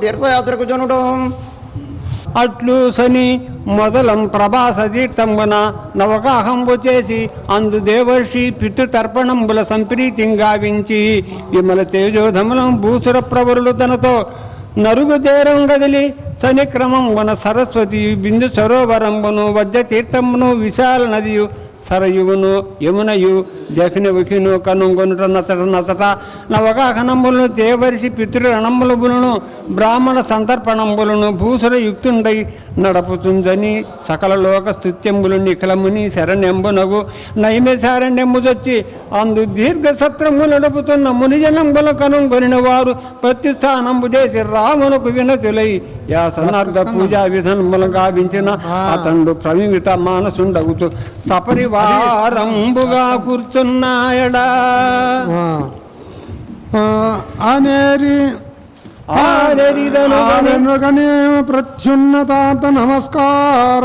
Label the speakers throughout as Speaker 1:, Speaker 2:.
Speaker 1: తీర్థయాత్రకు జనుడు
Speaker 2: అట్లు సని మొదలం ప్రభాస తీర్థంబున నవగాహంబు చేసి అందు దేవర్షి పితృతర్పణంబుల సంప్రీతిం గావించి విమల తేజోధములం భూసుర ప్రవరులు తనతో నరుగు దేరం గదిలి సని క్రమంబున సరస్వతి బిందు సరోవరంబును వద్య తీర్థంబును విశాల నదియు సరయుగును యమునయు జఖినవిఖిను కనుగొనుట నతట నతట నవగాహనంబులను దేవర్షి పితృరణంబులను బ్రాహ్మణ సంతర్పణంబులను భూసుర యుక్తుండై నడపుతుందని సకల లోక స్తుత్యంబులు నిఖిలముని శరణ్యంబునగు నైమే శరణ్యంబుదొచ్చి అందు దీర్ఘ సత్రము నడుపుతున్న మునిజనంబుల కనుగొనిన వారు ప్రతి స్థానంబు చేసి రామునకు వినతులై యా సనార్థ పూజా విధానములు గావించిన అతండు ప్రమిమిత మానసుండగుతూ సపరివారంబుగా కూర్చున్నాయడా.
Speaker 3: అనేరి ఆరెనుగని ప్రత్యున్నతాంత నమస్కార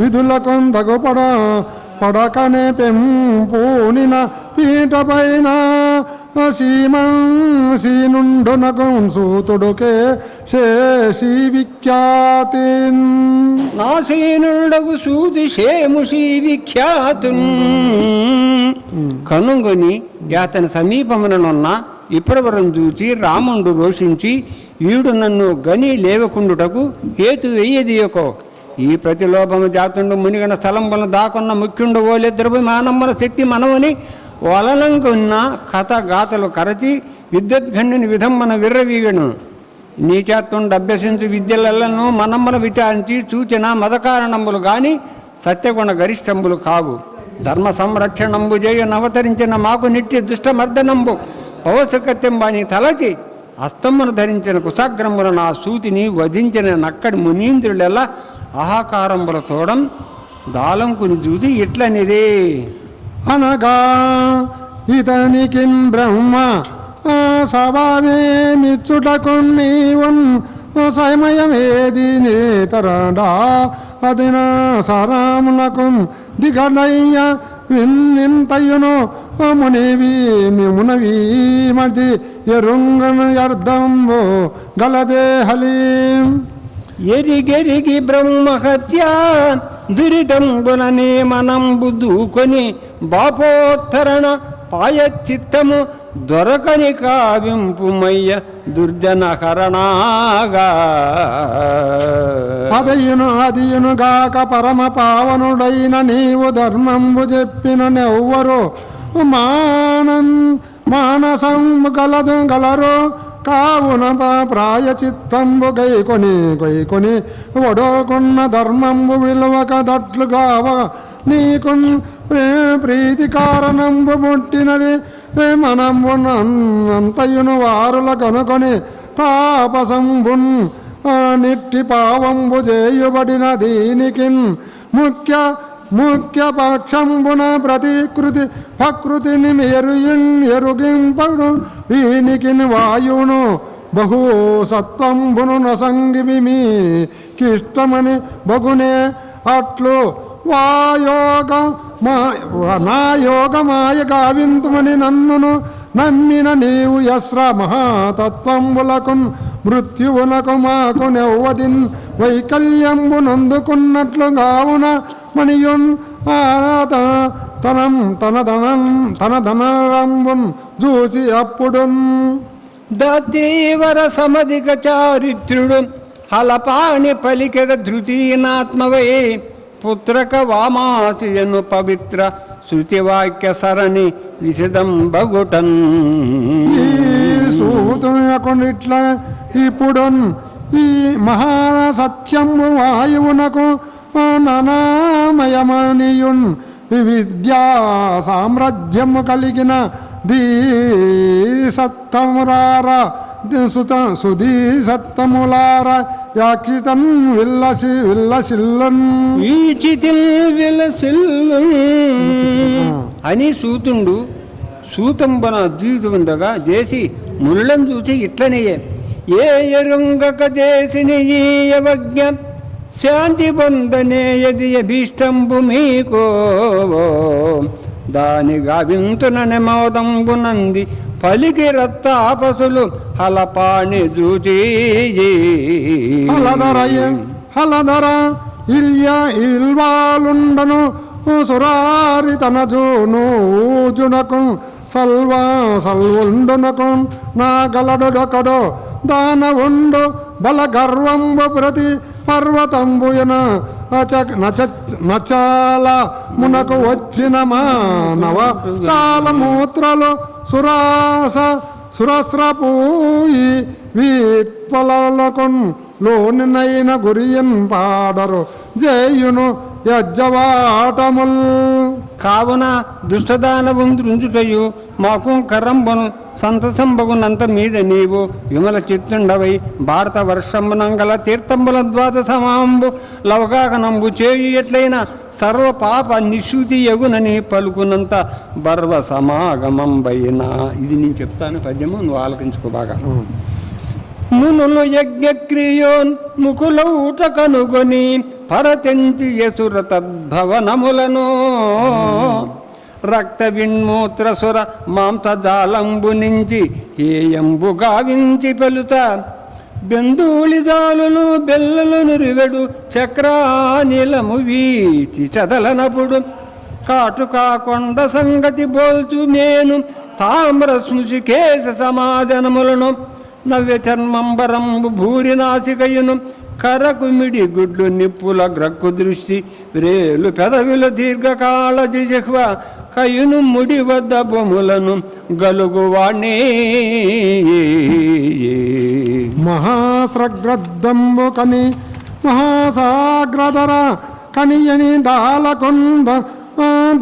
Speaker 3: విధులకొందగు పడ పడకనే పెంపూనిన పీట పైన సీమం సీనుండునకు సూతుడుకే శేషి విఖ్యాతి
Speaker 2: నాశీనుడగు సూది శేముషి విఖ్యాతున్. కనుగొని యాతని సమీపముననున్న ఇప్పటివరం చూచి రాముండు రోషించి వీడు నన్ను గని లేవకుండుటకు హేతు వెయ్యదీయకో ఈ ప్రతిలోభము జాతుండు మునిగన స్థలంబులను దాకున్న ముఖ్యుండు ఓలిద్దరు మానమ్మల శక్తి మనవని వలలంకున్న కథ గాథలు కరచి విద్యుద్ఘండిని విధం మన విర్రవీగను. నీచాత్వండు అభ్యసించు విద్యలను మనమ్మల విచారించి సూచన మదకారణములు గాని సత్యగుణ గరిష్టంబులు కావు. ధర్మ సంరక్షణంబు చేయ నవతరించిన మాకు నిత్య దుష్టమర్దనంబు. పవసకత్యంబాని తలచి అస్తమ్మను ధరించిన కుశాగ్రముల నా సూతిని వధించిన నక్కడి మునీంద్రులెల్లా ఆహాకారంబుల తోడం దాలంకుని చూసి ఇట్లనిదే.
Speaker 3: అనగా ఇతనికి బ్రహ్మ ఆ సభావేమిచ్చుటకు నీవన్ సమయమేది నేతరడా అదిన సరాములకు దిగడయ్య విన్నింతయును మునివి మునవి మది ఎరుంగను అర్థంబు గలదే హలీం.
Speaker 2: ఎరిగెరిగి బ్రహ్మహత్య దురితంబులనే మనం దూకొని బాపోత్తరణ పాయచిత్తము దొరకని కావింపుమయ్య దుర్జన హరణాగా
Speaker 3: అదయును అదియును గాక పరమ పావనుడైన నీవు ధర్మంబు చెప్పిన నెవ్వరు మానం మానసంబు గలదు గలరు. కావున ప- ప్రాయచిత్తంబు గైకొని గైకొని ఒడోకున్న ధర్మంబు విలువక దట్లుగావ నీకు ప్రీతి కారణంబు ముట్టినది మనంబు అంతయును వారుల కనుకొని తాపసంబున్ నిట్టి పావంబు చేయుబడిన దీనికి ముఖ్య ముఖ్య పక్షంబున ప్రతికృతి ప్రకృతిని ఎరుయిం ఎరుగింపడు వీనికి వాయువును బహు సత్వంబును నసంగిమి మీ కిష్టమని బగునే అట్లు వాయోగ మా నా యోగమాయ గావింతుమని నన్నును నమ్మిన నీవు యస్ర మహాతత్వంబులకు మృత్యువునకు మాకు నెవ్వదిన్ వైకల్యంబు నందుకున్నట్లు గావున మణియున్ ఆరాత తనం తన ధనం తన ధనరంబున్ చూసి అప్పుడున్.
Speaker 2: దీవర సమధిక చారిత్రుడు హలపాణి పలికెద ధృతీనాత్మవై పుత్రక వామాసియను పవిత్ర శృతివాక్య సరణి విశదం బగుటన్
Speaker 3: ఈ ఇప్పుడు ఈ మహాసత్యము వాయువునకు ననామయమనియున్ విద్యా సామ్రాజ్యము కలిగిన దీ సత్తమురార సుత సుధీ సత్తములార యాక్షితన్ విల్లసి విల్లసిల్లన్
Speaker 2: వీచితిల్ విలసిల్లు. అని సూతుండు. సూతంబన జీవితందగా చేసి మునులను చూసి ఇట్లనియే ఏ ఎరుంగక చేసిన ఈ యవజ్ఞ శాంతి పొందనే యది అభీష్టంబు మీకో. దాని గావింతునని మోదంబునంది పలికి రత్తాపసులు హలపాణి జూచి
Speaker 3: హలధర హలధర ఇల్య ఇల్వాలుండను సురారి తన జూనుజునకు సల్వా సల్వుండునకు నా గలడుడొకడు దాన ఉండు బల గర్వంబు ప్రతి పర్వతంబుయన నచ నచాల మునకు వచ్చిన మానవ సాల మూత్రలు సురాస సురస్రపూయి వీట్పలకొన్ లోనినైన గురియన్ పాడరు జేయును యజ్జవాటముల్.
Speaker 2: కావున దుష్టదానవం దృంచుటయు మాకు కరంబను సంతసంబగునంత మీద నీవు విమల చిత్తుండవై భారత వర్షంబునంగల తీర్థంబుల ద్వాదశమాంబు లవగాగనంబు చేయు ఎట్లయిన సర్వ పాప నిశుతి యగునని పలుకునంత బర్వ సమాగమంబైన. ఇది నేను చెప్తాను పద్యము నువ్వు ఆలకించుకో బాగా. మునులు యజ్ఞక్రియోన్ ముకులౌట కనుగొని పరతెంచి యసుర తద్భవనములను. రక్త విన్మూత్రసుర మాంసజాలంబు నుంచి ఏయంబు గావించి పెలుత. బెందూళిదాలులు బెల్లలు నురివెడు చక్రానిలము వీచి చదలనప్పుడు కాటుకా కొండ సంగతి బోల్చు మేను తామ్ర స్మృతి కేశ సమాజనములను. నవ్య చర్మంబరంబు భూరి నాసికయును కరకుమిడి గుడ్లు నిప్పుల గ్రక్కు దృష్టి రేలు పెదవిల దీర్ఘకాల జిజిహ్వ కయును ముడి వద్ద బొములను గలుగువాణే.
Speaker 3: మహాస్రగ్రద్దంబు కని మహాసాగ్రధర కనియని దాలకొంద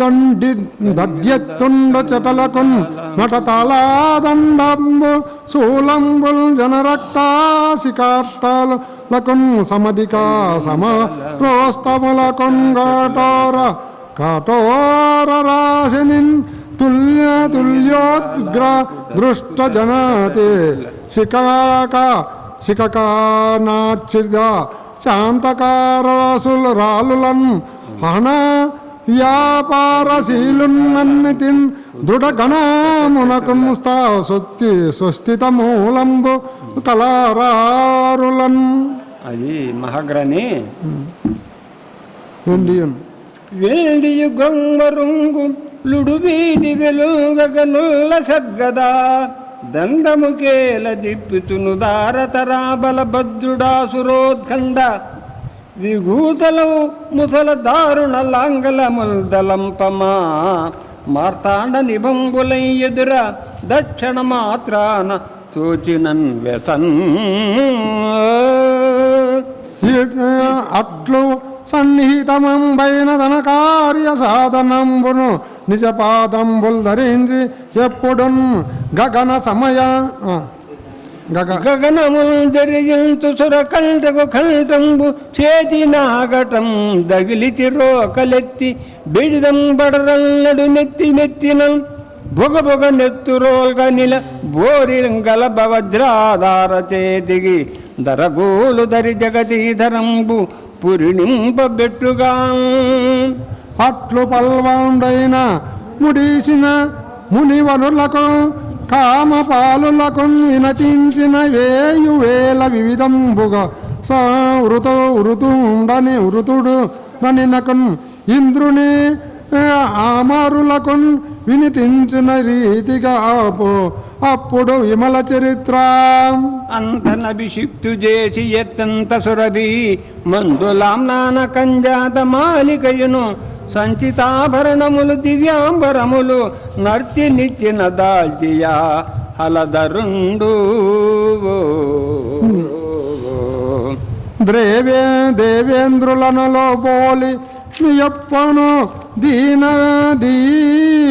Speaker 3: దండి దడ్యెత్తుండ చెటలకొన్ నట తలాదండంబు శూలంబుల్ జనరక్తాసికార్తాలు లకొన్ సమధికా సమ రోస్తముల కొన్గాటోర కాటోర రాశినిన్ తుల్య తుల్యోద్గ్ర దృష్ట జనాతే శికాక శికకానాచిద శాంతకారాసుల రాలులన్ హణ వ్యాపారశీలున్నన్నితిన్ దృఢగణమునకున్ స్వస్తి స్వస్థిత మూలంబు కళారారులన్
Speaker 2: అది మహాగ్రని
Speaker 3: ఇండియన్
Speaker 2: వేడియు గొంగరుంగు లుడు వెలుగగనుల్ల సద్గదా దండముకేల దిప్పుతును దారతరాబల భద్రుడా సురోత్ఖండ విభూతలవు ముసల దారుణ లాంగలముల్ దలంపమా మార్తాండ నిబంబులై ఎదుర దక్షిణ మాత్రాన తోచినన్ వ్యసన్.
Speaker 3: అట్లు సన్నిహితమంబైన తన కార్య సాధనంబును నిజపాదంబుల్ ధరించి ఎప్పుడున్ గగన సమయ గగ
Speaker 2: గగనముల్ జరిగించు సుర కంటకు కంఠంబు చేతి నాగటం దగిలిచి రోకలెత్తి బిడిదం బడరల్లడు నెత్తి నెత్తిన. బొగ బొగ నెత్తురోల్గా నిల బోరిగల భవద్రాధార చేతికి. దరగోలు దరి జగదీధరంబు పురిణింపబెట్టుగా
Speaker 3: అట్లు పల్వాండైన ముడీసిన మునివనులకు కామపాలులకు వినతించిన వేయువేల వివిధంబుగా సృత వృత వృతుండని వృతుడు ననినకున్ ఇంద్రుని ఆమరులకున్ వినితించిన రీతిగా ఆపు అప్పుడు విమల చరిత్ర.
Speaker 2: అంతనభిషిక్తు చేసి ఎత్తంత సురభి మందులాం నాన కంజాత మాలికయును సంచితాభరణములు దివ్యాంబరములు నర్తి నిచ్చిన దాల్చియా హలదరుండు.
Speaker 3: ద్రేవే దేవేంద్రులనలో పోలి నియప్పను దీన దీ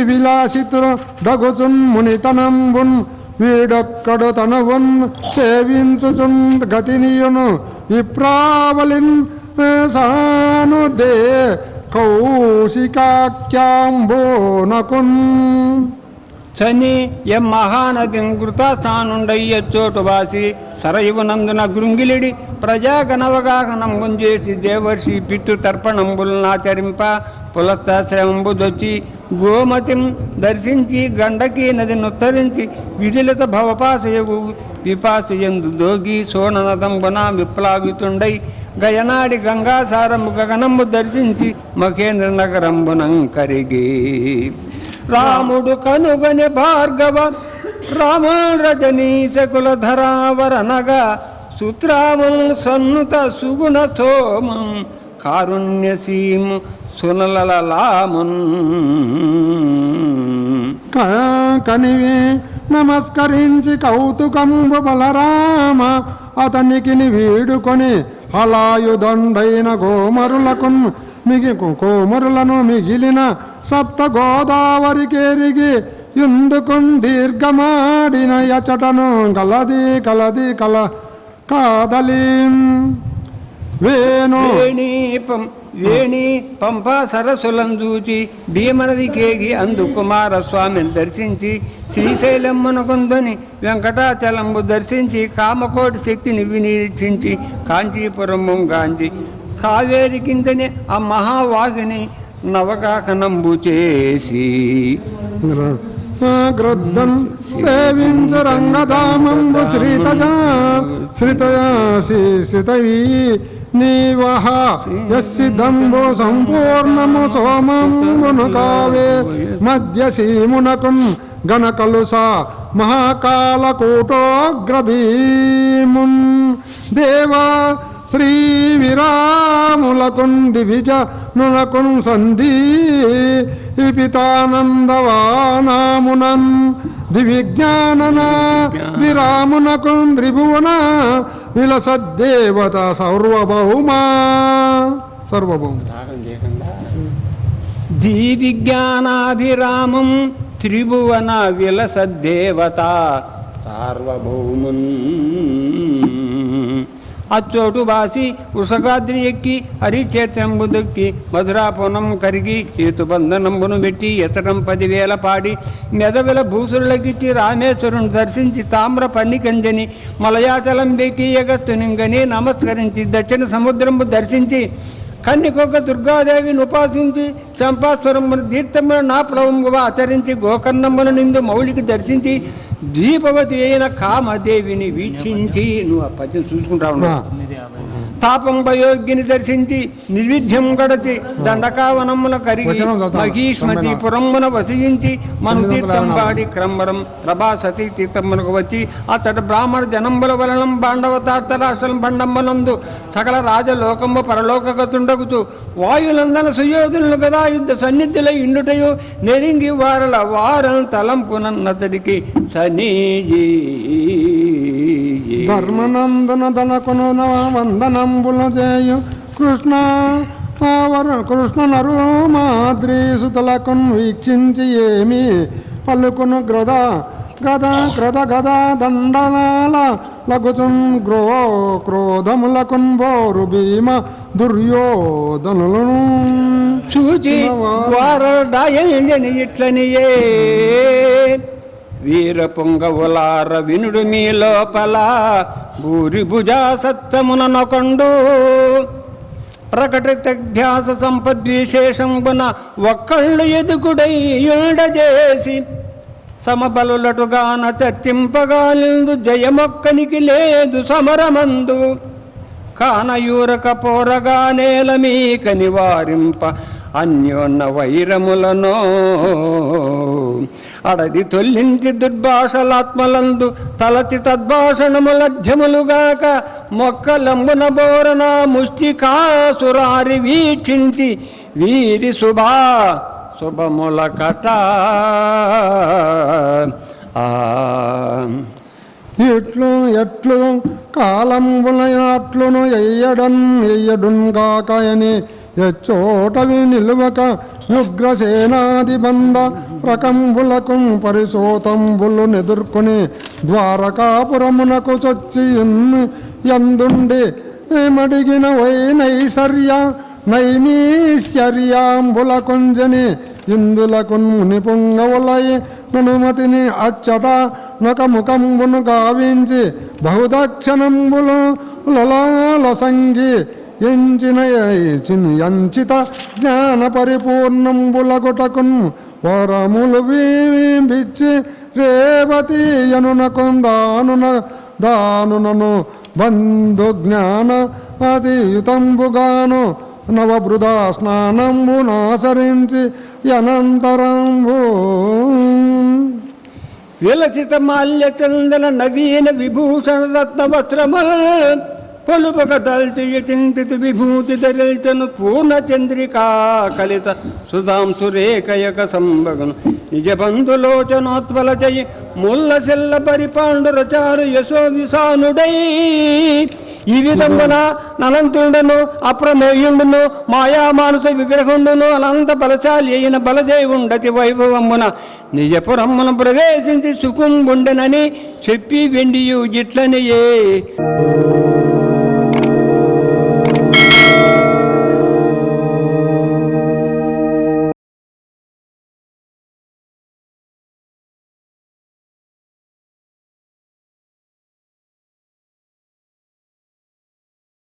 Speaker 3: విలాసితులు డగుచున్ మునితనంబున్ వీడొక్కడు తనవున్ సేవించుచున్ గతినియును విప్రావలిన్ సాను దే కౌశికాఖ్యాంబోనకున్
Speaker 2: చని ఎం మహానది కృతాస్థానుండయ్య చోటు వాసి సరయువునందున గృంగిలిడి ప్రజాగణవగాహనం గుంజేసి దేవర్షి పితృ పులస్తాశ్రమంబుదొచ్చి దొచ్చి గోమతిం దర్శించి గండకీ నదిని ఉత్తరించి విడిలత భవపాసయగు విపాసయందు దోగి సోననదంబున విప్లావితుండై గయనాడి గంగాసారము గగనము దర్శించి మహేంద్ర నగరంబునం కరిగి. రాముడు కనుగని భార్గవ రామరజనీశకుల ధరావరనగా సుత్రామం సన్నుత సుగుణ సోమం కారుణ్యసీము సునలలామున్
Speaker 3: కనివి నమస్కరించి కౌతుకంబు బలరామ అతనికి వీడుకొని హలాయుదండైన గోమరులకు మిగి కోమరులను మిగిలిన సప్త గోదావరికెరిగి ఎందుకు దీర్ఘమాడిన యచటను కలది కలది కల కాదలి. వేణు
Speaker 2: వేణి పంపా సరస్సులం భీమనది కేగి అందు కుమారస్వామిని దర్శించి శ్రీశైలమ్మనుకుందని వెంకటాచలంబు దర్శించి కామకోటి శక్తిని వినిరీక్షించి కాంచీపురము గాంచి కావేరి కిందని ఆ మహావాగిని నవకాకనంబు చేసి.
Speaker 3: గ్రద్దం సేవించ రంగధామంబు శ్రీతజా శ్రిత శ్రితవీ నీవహ యస్సిద్ధంబు సంపూర్ణము సోమంబును కావే మధ్య సీమునకున్ గణకలుస మహాకాలకూటోగ్రభీమున్ దేవా శ్రీ విరాములకున్ దివిజ నులకున్ సంధి పితానందవానామునన్ దివిజ్ఞానన విరామునకున్ త్రిభువన విలసద్దేవత సర్వభౌమా సర్వభౌమ
Speaker 2: ధీవిజ్ఞానాభిరామం త్రిభువన విలసదేవత సార్వభౌమున్. అచ్చోటు బాసి ఉసగాద్రి ఎక్కి హరిక్షేత్రంబు దొక్కి మధురాపునం కరిగి చేతుబంధనంబును పెట్టి ఎత్తడం పదివేల పాడి మెదవిల భూసురులకిచ్చి రామేశ్వరుని దర్శించి తామ్ర పన్నికంజని మలయాచలం బెక్కి ఎగస్తునింగని నమస్కరించి దక్షిణ సముద్రంబు దర్శించి కన్నికొక దుర్గాదేవిని ఉపాసించి చంపాస్వరమును తీర్థమును నాప్లవముగా ఆచరించి గోకర్ణమును నిందు మౌలికి దర్శించి దీపవతి అయిన కామదేవిని వీక్షించి నువ్వు ఆ పద్యం చూసుకుంటా ఉన్నావు. తాపం భయోగిని దర్శించి నిర్విధ్యం గడచి దండకావనమున కరిగి
Speaker 3: వచనం చదువుతాను.
Speaker 2: మహిష్మతి పురమ్మున వసించి మను తీర్థం
Speaker 3: యాభై
Speaker 2: పాడి క్రమరం ప్రభా సతీ తీర్థమునకు వచ్చి అతడు బ్రాహ్మణ జనంబుల వలనం బాండవతార్థరాష్ట్రం బండమ్మనందు సకల రాజలోకము పరలోకగతుండగుతూ వాయులందన సుయోధులను గదా యుద్ధ సన్నిధిలో ఇండుటయు నెరింగి వారల వారం తలంపునన్నతడికి సనీజీ
Speaker 3: ధర్మనందన దనకును వందనంబులు చేయు కృష్ణ కృష్ణ నరు మాద్రీసుతలకున్ వీక్షించి ఏమి? పలుకును గ్రద గద క్రద గద దండలాల లగుచున్ గ్రో క్రోధములకున్ బోరు భీమ దుర్యోధనులను.
Speaker 2: చూచి వారడాయని ఇట్లనియే. వీర పొంగవులార వినుడు మీ లోపల. భూరి భుజా సత్తమున నొకండు ప్రకటితభ్యాస సంపద్విశేషంబున ఒక్కళ్ళు ఎదుగుడై సమబలులటుగాన చర్చింపగాలిందు జయమొక్కనికి లేదు సమరమందు. కానయూరక పోరగా నేల మీక నివారింప అన్యోన్న వైరములను అడది తొల్లింటి దుర్భాషలాత్మలందు తలతి తద్భాషణములధ్యములుగాక మొక్కలంబున బోరన ముష్టికాసురారి వీక్షించి వీరి శుభా శుభముల కట. ఎట్లు
Speaker 3: ఇట్లు ఎట్లు కాలంబులట్లును ఎయ్యడన్ ఎయ్యడున్ గాకయని ఎచ్చోటవి నిలువక ఉగ్రసేనాది బంద రకంబులకు పరిశోతంబులు నెదుర్కొని ద్వారకాపురమునకు చొచ్చి ఎందుండి మడిగిన వై నైసర్య నైమీశ్వర్యాంబుల కొంజని ఇందులకు ముని పొంగవులై ననుమతిని అచ్చట నకముఖంబును గావించి బహుదక్షణంబులు లలాలసంగి ఎంచిన ఎంచిన జ్ఞాన పరిపూర్ణంబులగొటకున్ వరములు వీపించి రేవతీయనున యనునకొందానున దానునను బంధు జ్ఞాన అతియుతంబుగాను నవబృధా స్నానంబునాసరించి అనంతరంబు
Speaker 2: విలసిత మాల్య చందన నవీన విభూషణ రత్న వస్త్రమల్ పలుపక దల్చియ చింతిత విభూతి ధరిల్చను పూర్ణ చంద్రికా కలిత సుధాంశు రేఖయక సంభగను. నిజ బంధులోచనోత్వల జయ ముల్ల పరిపాండు పరిపాండురచారు యశో విశానుడై ఈ విధమున నలంతుండను అప్రమేయుండును మాయా మానస విగ్రహుండును అనంత బలశాలి అయిన బలదేవుండతి వైభవమున నిజపురమ్మున ప్రవేశించి సుకుంబుండెనని చెప్పి వెండియు జిట్లనియే